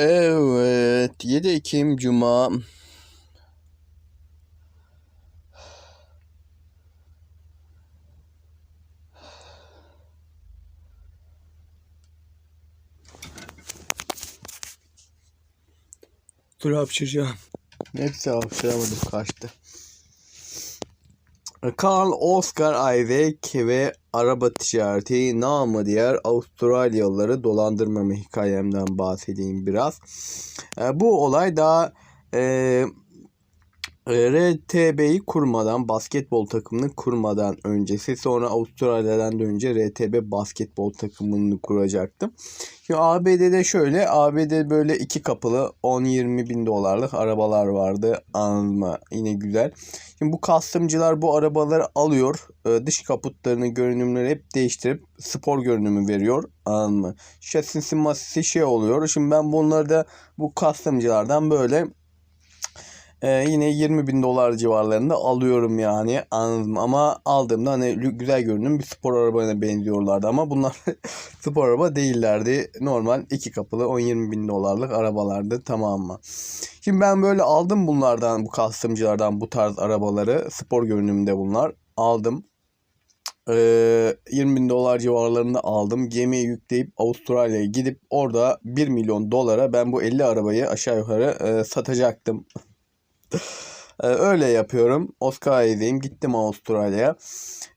Evet, 7 Ekim Cuma. Dur hapşıracağım. Neyse hapşıramadım kaçtı. Karl Oscar Isaac ve araba ticareti namı diğer Avustralyalıları dolandırmama hikayemden bahsedeyim biraz. E, bu olay daha e, RTB'yi kurmadan, basketbol takımını kurmadan öncesi sonra Avustralya'dan da önce RTB basketbol takımını kuracaktım. Şimdi ABD'de şöyle, ABD böyle iki kapılı 10-20 bin dolarlık arabalar vardı anladın Yine güzel. Şimdi bu kastımcılar bu arabaları alıyor, e, dış kaputlarını, görünümleri hep değiştirip spor görünümü veriyor anladın mı? Şasisi masisi şey oluyor. Şimdi ben bunları da bu kastımcılardan böyle ee, yine 20 bin dolar civarlarında alıyorum yani anladım ama aldığımda hani güzel görünüm bir spor arabana benziyorlardı ama bunlar spor araba değillerdi normal iki kapılı 10-20 bin dolarlık arabalardı tamam mı? Şimdi ben böyle aldım bunlardan bu kastımcılardan bu tarz arabaları spor görünümde bunlar aldım. Ee, 20 bin dolar civarlarında aldım. Gemiye yükleyip Avustralya'ya gidip orada 1 milyon dolara ben bu 50 arabayı aşağı yukarı e, satacaktım. Ee, öyle yapıyorum. Oscar'dayım. Gittim Avustralya'ya.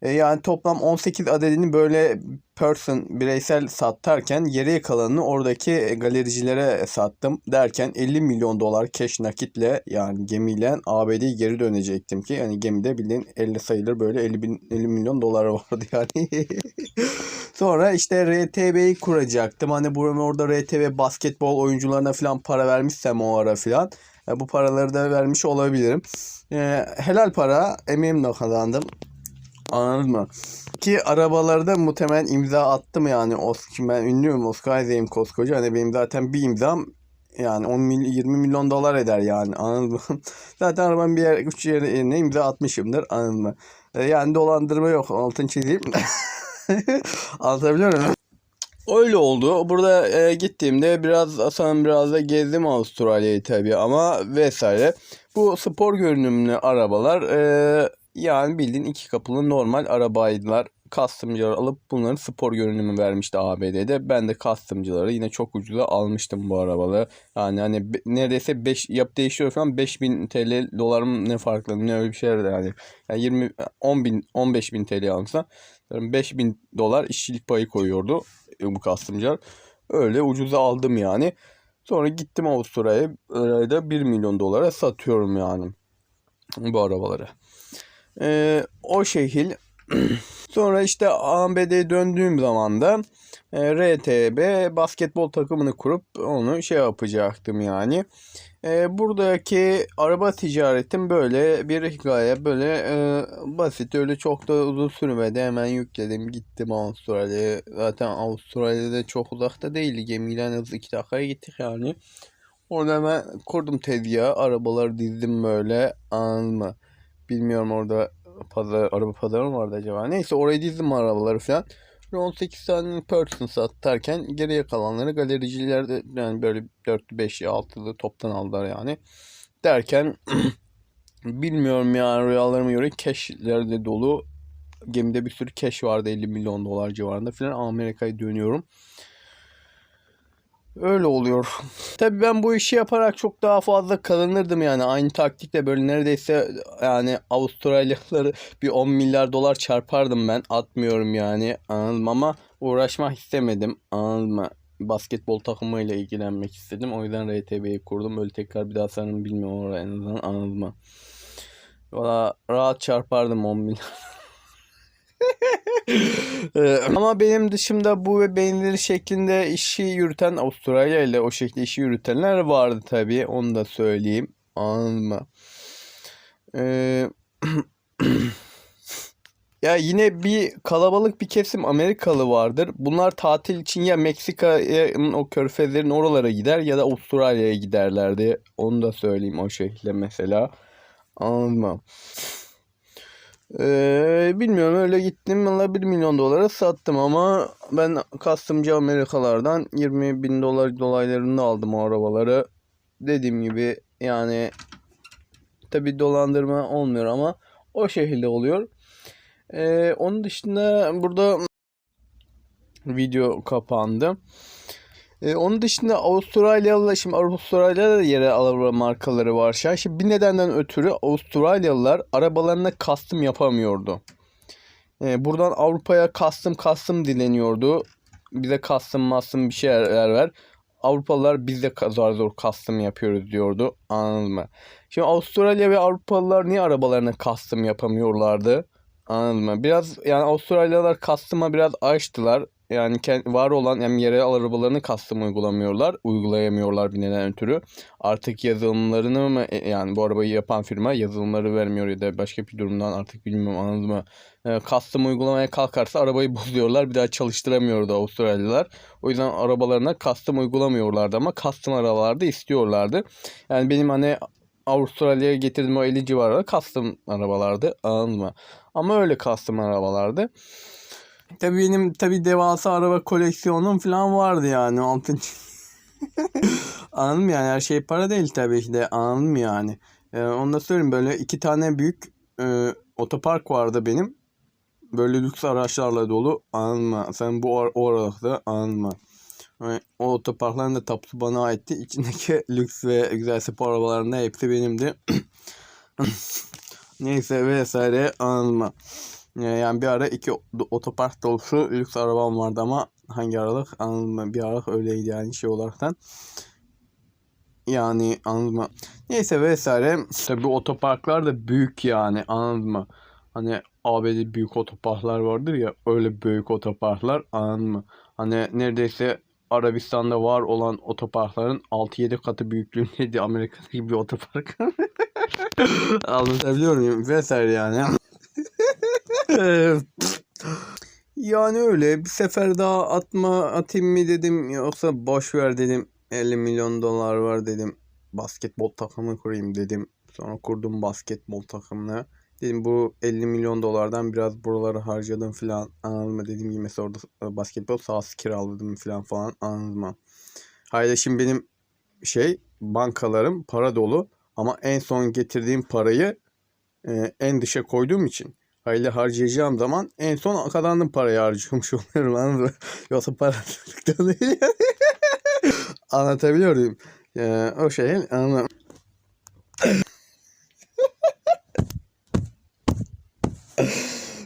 Ee, yani toplam 18 adedini böyle person bireysel satarken geriye kalanını oradaki galericilere sattım. Derken 50 milyon dolar cash nakitle yani gemiyle ABD'ye geri dönecektim ki yani gemide bildiğin 50 sayılır böyle 50, bin, 50 milyon dolar vardı yani. Sonra işte RTB'yi kuracaktım. Hani buranın orada RTV basketbol oyuncularına falan para vermişsem o ara falan. E, bu paraları da vermiş olabilirim. E, helal para emeğimle kazandım. Anladın mı? Ki arabalarda muhtemelen imza attım yani. O, şimdi ben ünlüyüm Oscar Isaac koskoca. Hani benim zaten bir imzam yani 10 mil, 20 milyon dolar eder yani anladın mı? zaten arabanın bir yer, üç yerine imza atmışımdır anladın mı? E, yani dolandırma yok altın çizeyim. Anlatabiliyor muyum? Öyle oldu. Burada e, gittiğimde biraz aslında biraz da gezdim Avustralya'yı tabii ama vesaire. Bu spor görünümlü arabalar e, yani bildiğin iki kapılı normal arabaydılar. Custom'cılar alıp bunların spor görünümü vermişti ABD'de. Ben de custom'cıları yine çok ucuza almıştım bu arabaları. Yani hani neredeyse 5 yap değişiyor falan 5000 TL dolarım ne farklı ne öyle bir şeyler yani. yani 20 10 bin 15 bin TL almışsa 5000 dolar işçilik payı koyuyordu bu kastımcılar. Öyle ucuza aldım yani. Sonra gittim Avustralya'ya da 1 milyon dolara satıyorum yani bu arabaları. Ee, o şekil sonra işte ABD'ye döndüğüm zaman da e, RTB basketbol takımını kurup onu şey yapacaktım yani. E, buradaki araba ticaretim böyle bir hikaye böyle e, basit öyle çok da uzun sürmedi hemen yükledim gittim Avustralya'ya zaten Avustralya'da çok uzakta değil gemiyle en az 2 dakikaya gittik yani. Orada hemen kurdum tezgahı arabalar dizdim böyle anladın mı? Bilmiyorum orada pazar, araba pazarı mı vardı acaba? Neyse oraya dizdim arabaları falan. 18 tane person satarken geriye kalanları galericiler de yani böyle 4'lü 5'li 6'lı toptan aldılar yani. Derken bilmiyorum yani rüyalarıma göre cash'ler de dolu. Gemide bir sürü cash vardı 50 milyon dolar civarında falan Amerika'ya dönüyorum. Öyle oluyor. Tabi ben bu işi yaparak çok daha fazla kazanırdım yani. Aynı taktikle böyle neredeyse yani Avustralyalıları bir 10 milyar dolar çarpardım ben. Atmıyorum yani anladım ama uğraşmak istemedim anladın mı? Basketbol takımıyla ilgilenmek istedim. O yüzden RTB'yi kurdum. Böyle tekrar bir daha sanırım bilmiyorum oraya en azından anladın mı? Valla rahat çarpardım 10 milyar. Ee, ama benim dışımda bu ve benzeri şeklinde işi yürüten Avustralya ile o şekilde işi yürütenler vardı tabii. Onu da söyleyeyim. Anladın mı? Ee, ya yine bir kalabalık bir kesim Amerikalı vardır. Bunlar tatil için ya Meksika'nın o körfezlerin oralara gider ya da Avustralya'ya giderlerdi. Onu da söyleyeyim o şekilde mesela. Anladın mı? Ee, bilmiyorum öyle gittim valla 1 milyon dolara sattım ama ben kastımcı Amerikalardan 20 bin dolar dolaylarında aldım o arabaları. Dediğim gibi yani tabi dolandırma olmuyor ama o şekilde oluyor. Ee, onun dışında burada video kapandı. Ee, onun dışında Avustralyalılar şimdi Avustralya'da da yere araba markaları var. Şimdi bir nedenden ötürü Avustralyalılar arabalarına custom yapamıyordu. Ee, buradan Avrupa'ya custom custom dileniyordu. Bize custom custom bir şeyler ver. Avrupalılar biz de zor zor custom yapıyoruz diyordu. Anladın mı? Şimdi Avustralya ve Avrupalılar niye arabalarına custom yapamıyorlardı? Anladın mı? Biraz yani Avustralyalılar custom'a biraz açtılar. Yani var olan yani yerel arabalarını custom uygulamıyorlar. Uygulayamıyorlar bir neden ötürü. Artık yazılımlarını mı e, yani bu arabayı yapan firma yazılımları vermiyor ya da başka bir durumdan artık bilmiyorum anladın mı? E, custom uygulamaya kalkarsa arabayı bozuyorlar. Bir daha çalıştıramıyordu Avustralyalılar. O yüzden arabalarına custom uygulamıyorlardı ama custom arabalarda istiyorlardı. Yani benim hani Avustralya'ya getirdiğim o 50 civarında custom arabalardı. Anladın mı? Ama öyle custom arabalardı. Tabii benim tabii devasa araba koleksiyonum falan vardı yani. Altın Anladın yani her şey para değil tabii ki de yani. Ee, onu da söyleyeyim böyle iki tane büyük e, otopark vardı benim. Böyle lüks araçlarla dolu mı? Sen bu ar- o aralıkta anladın mı? Yani o otoparkların da tapusu bana aitti. İçindeki lüks ve güzel spor arabaların da hepsi benimdi. Neyse vesaire? Ee, Yani bir ara iki otopark dolusu lüks arabam vardı ama hangi aralık mı? Bir aralık öyleydi yani şey olaraktan. Yani anladın? Neyse vesaire. Tabi otoparklar da büyük yani anladın? Hani ABD büyük otoparklar vardır ya öyle büyük otoparklar anladın? Hani neredeyse Arabistan'da var olan otoparkların 6-7 katı büyüklüğündeydi Amerika'daki bir otopark. Anlatabiliyor muyum? Vesaire yani. Yani öyle bir sefer daha atma atayım mı dedim yoksa boş ver dedim 50 milyon dolar var dedim basketbol takımı kurayım dedim sonra kurdum basketbol takımını. Dedim bu 50 milyon dolardan biraz buraları harcadım filan anladın mı? Dediğim gibi mesela orada basketbol sahası kiraladım filan falan anladın mı? Hayır şimdi benim şey bankalarım para dolu ama en son getirdiğim parayı e, en dışa koyduğum için Hayli harcayacağım zaman en son kazandığım parayı harcıyormuş oluyorum anladın mı? Yoksa parasızlıktan değil. Anlatabiliyor muyum? Ee, o şey anlam.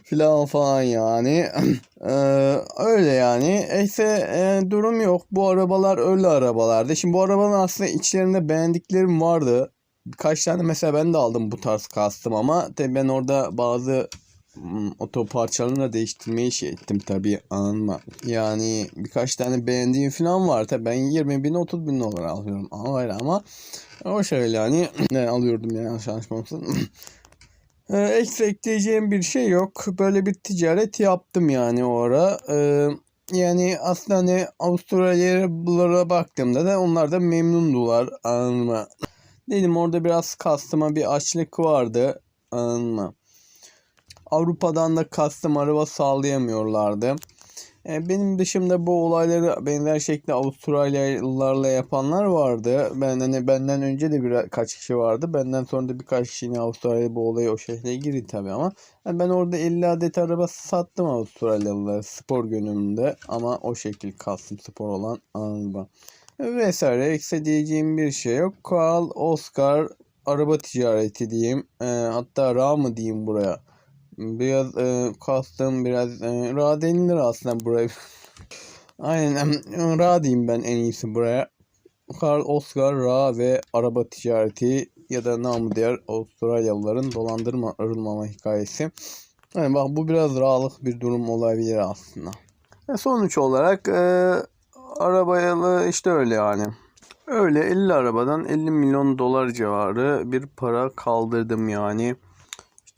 filan falan yani. Ee, öyle yani. Neyse e, durum yok. Bu arabalar öyle arabalardı. Şimdi bu arabanın aslında içlerinde beğendiklerim vardı. Birkaç tane mesela ben de aldım bu tarz kastım ama tabii ben orada bazı oto parçalarını da değiştirmeyi şey ettim tabii anma. Yani birkaç tane beğendiğim falan var. Tabii ben 20 bin 30 bin dolar alıyorum. Ama öyle ama o şöyle hani alıyordum yani şansmasın. ee, ekstra ekleyeceğim bir şey yok. Böyle bir ticaret yaptım yani o ara. Ee, yani aslında hani Avustralyalılara baktığımda da onlar da memnundular. Anladın Dedim orada biraz kastıma bir açlık vardı. Anladın Avrupa'dan da custom araba sağlayamıyorlardı. E, benim dışımda bu olayları benzer şekilde Avustralyalılarla yapanlar vardı. Ben hani benden önce de birkaç kişi vardı. Benden sonra da birkaç kişi yine Avustralya bu olaya o şehre girdi tabii ama yani ben orada 50 adet araba sattım Avustralyalılara spor günümde ama o şekil custom spor olan araba. Vesaire eksi diyeceğim bir şey yok. Carl Oscar araba ticareti diyeyim. E, hatta Ra mı diyeyim buraya. Biraz e, kastım biraz e, ra denilir aslında buraya. Aynen ra diyeyim ben en iyisi buraya. Karl Oscar Ra ve araba ticareti ya da namı diğer Avustralyalıların dolandırma arılmama hikayesi. Yani bak bu biraz rağlık bir durum olabilir aslında. E sonuç olarak e, arabayalı işte öyle yani. Öyle 50 arabadan 50 milyon dolar civarı bir para kaldırdım yani.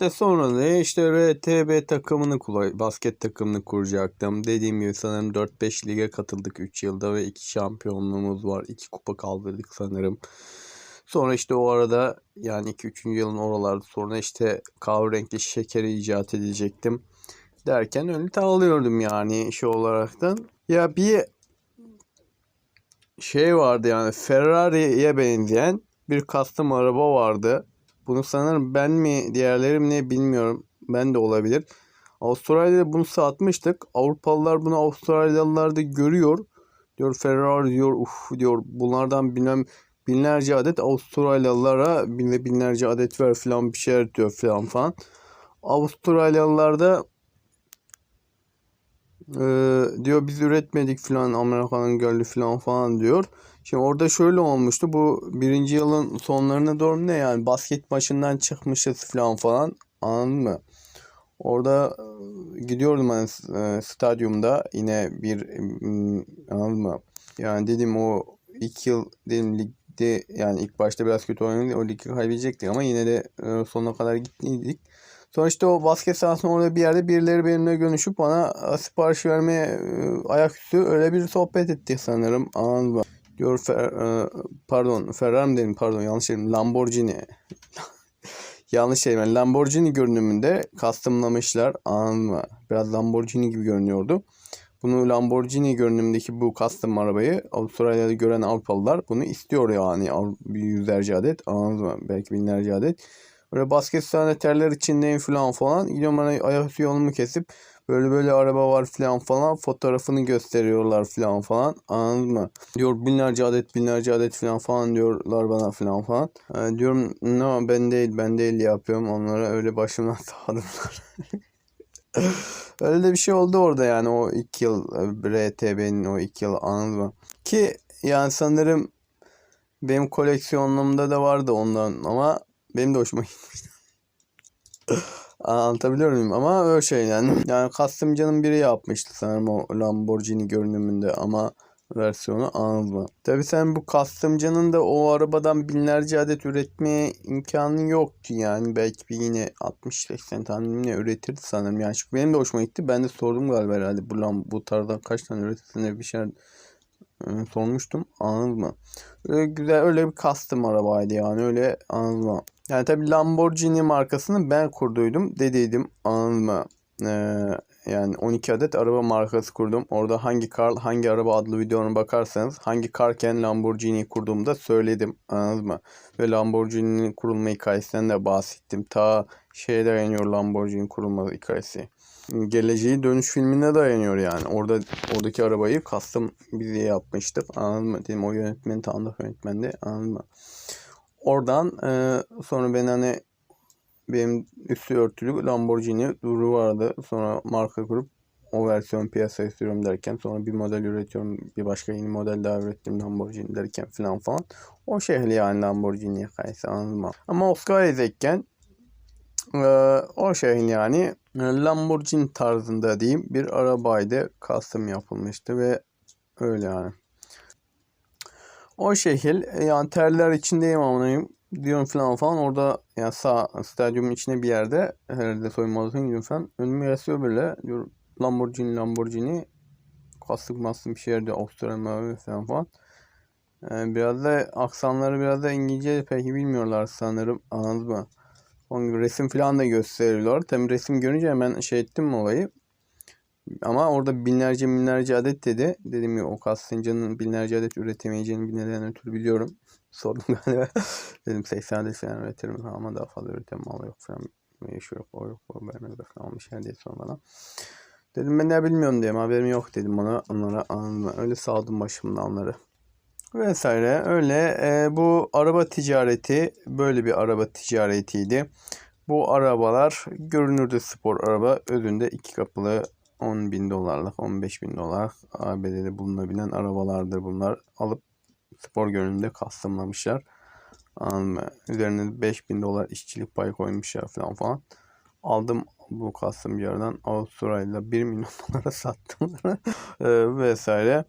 İşte sonra da işte RTB takımını basket takımını kuracaktım. Dediğim gibi sanırım 4-5 lige katıldık 3 yılda ve 2 şampiyonluğumuz var. 2 kupa kaldırdık sanırım. Sonra işte o arada yani 2-3. yılın oralarda sonra işte kahverengi şekeri icat edecektim. Derken öyle dağılıyordum yani şey olaraktan. Ya bir şey vardı yani Ferrari'ye benzeyen bir custom araba vardı. Bunu sanırım ben mi diğerleri mi bilmiyorum. Ben de olabilir. Avustralya'da bunu satmıştık. Avrupalılar bunu Avustralyalılar da görüyor. Diyor Ferrari diyor uf diyor bunlardan bilmem binlerce adet Avustralyalılara bin- binlerce adet ver falan bir şeyler diyor falan falan. Avustralyalılar da ee, diyor biz üretmedik falan Amerika'nın geldi falan falan diyor. Şimdi orada şöyle olmuştu bu birinci yılın sonlarına doğru ne yani basket maçından çıkmışız falan falan anladın mı? Orada e, gidiyordum hani stadyumda yine bir mm, anladın mı? Yani dedim o ilk yıl dedim ligde yani ilk başta biraz kötü oynadık o ligi kaybedecektik ama yine de e, sonuna kadar gittiydik. Sonra işte o basket sahasının orada bir yerde birileri benimle görüşüp bana sipariş vermeye ayaküstü öyle bir sohbet ettik sanırım. Anladın mı? Diyor Fer, e, pardon Ferrari dedim pardon yanlış dedim Lamborghini. yanlış dedim yani Lamborghini görünümünde customlamışlar anladın mı? Biraz Lamborghini gibi görünüyordu. Bunu Lamborghini görünümündeki bu custom arabayı Avustralya'da gören Avrupalılar bunu istiyor yani yüzlerce adet anladın mı? Belki binlerce adet. Böyle basket sahne terler içindeyim falan falan. Gidiyorum bana ayaküstü yolumu kesip böyle böyle araba var falan falan fotoğrafını gösteriyorlar falan falan anladın mı? Diyor binlerce adet binlerce adet falan falan diyorlar bana falan falan. Ee, diyorum no ben değil ben değil yapıyorum onlara öyle başımdan sağladılar. Öyle de bir şey oldu orada yani o ilk yıl e, RTB'nin o ilk yıl anladın mı? Ki yani sanırım benim koleksiyonumda da vardı ondan ama benim de hoşuma gitmişti. Anlatabiliyor muyum? Ama öyle şey yani. Yani customcının biri yapmıştı sanırım o Lamborghini görünümünde ama versiyonu mı? Tabi sen bu customcının da o arabadan binlerce adet üretmeye imkanı yoktu yani. Belki bir yine 60-80 tane mi ne üretirdi sanırım. Yani çünkü benim de hoşuma gitti. Ben de sordum galiba herhalde bu, bu tarzdan kaç tane üretirsin bir şey sormuştum. Anladın mı? Öyle güzel öyle bir custom arabaydı yani öyle anladın mı? Yani tabi Lamborghini markasını ben kurduydum dediydim anladın mı? Ee, yani 12 adet araba markası kurdum. Orada hangi kar hangi araba adlı videona bakarsanız hangi karken Lamborghini kurduğumda söyledim anladın mı? Ve Lamborghini'nin kurulma hikayesinden de bahsettim. Ta şeye dayanıyor Lamborghini kurulma hikayesi. Geleceği Dönüş filmine dayanıyor yani. Orada oradaki arabayı custom bize yapmıştık. Anladın mı? Dedim o yönetmen tanıdık yönetmendi. Anladın mı? Oradan e, sonra ben hani benim üstü örtülü Lamborghini duru vardı. Sonra marka kurup o versiyon piyasaya sürüyorum derken sonra bir model üretiyorum. Bir başka yeni model daha ürettim Lamborghini derken falan falan. O şehri yani Lamborghini anladın mı? Ama Oscar Isaac'ken e, o şehrin yani e, Lamborghini tarzında diyeyim bir arabaydı. Custom yapılmıştı ve öyle yani. O şekil e, yani terler içindeyim amınayım diyorum falan falan orada yani sağ stadyumun içine bir yerde herhalde soyunma odasına gidiyorum falan önüme yazıyor böyle diyor Lamborghini Lamborghini kastık mastık bir şeyler diyor Avustralya falan falan Ee, biraz da aksanları biraz da İngilizce peki bilmiyorlar sanırım anladın mı? Onun resim falan da gösteriyorlar. Tabii resim görünce hemen şey ettim olayı. Ama orada binlerce binlerce adet dedi. Dedim ya o kastıncanın binlerce adet üretemeyeceğini bir neden ötürü biliyorum. Sordum galiba. Dedim 80 adet falan üretirim ama daha fazla üretemem mal yok falan. Şu yok o yok o vermez falan bir şey diye sonra bana. Dedim ben ne bilmiyorum diye haberim yok dedim ona onlara anladım. Öyle saldım başımdan onları. Vesaire öyle e, bu araba ticareti böyle bir araba ticaretiydi. Bu arabalar görünürde spor araba özünde iki kapılı 10 bin dolarlık 15 bin dolar ABD'de bulunabilen arabalardır bunlar. Alıp spor görünümde mı? Üzerine 5 bin dolar işçilik payı koymuşlar falan falan. Aldım bu custom yerden Avustralya'da 1 milyon dolara sattım. e, vesaire.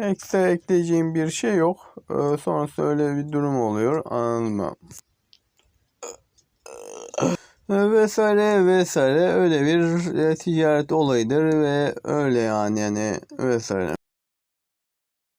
Ekstra ekleyeceğim bir şey yok. E, sonrası öyle bir durum oluyor. Anladın mı? E, vesaire vesaire öyle bir e, ticaret olayıdır ve öyle yani yani vesaire.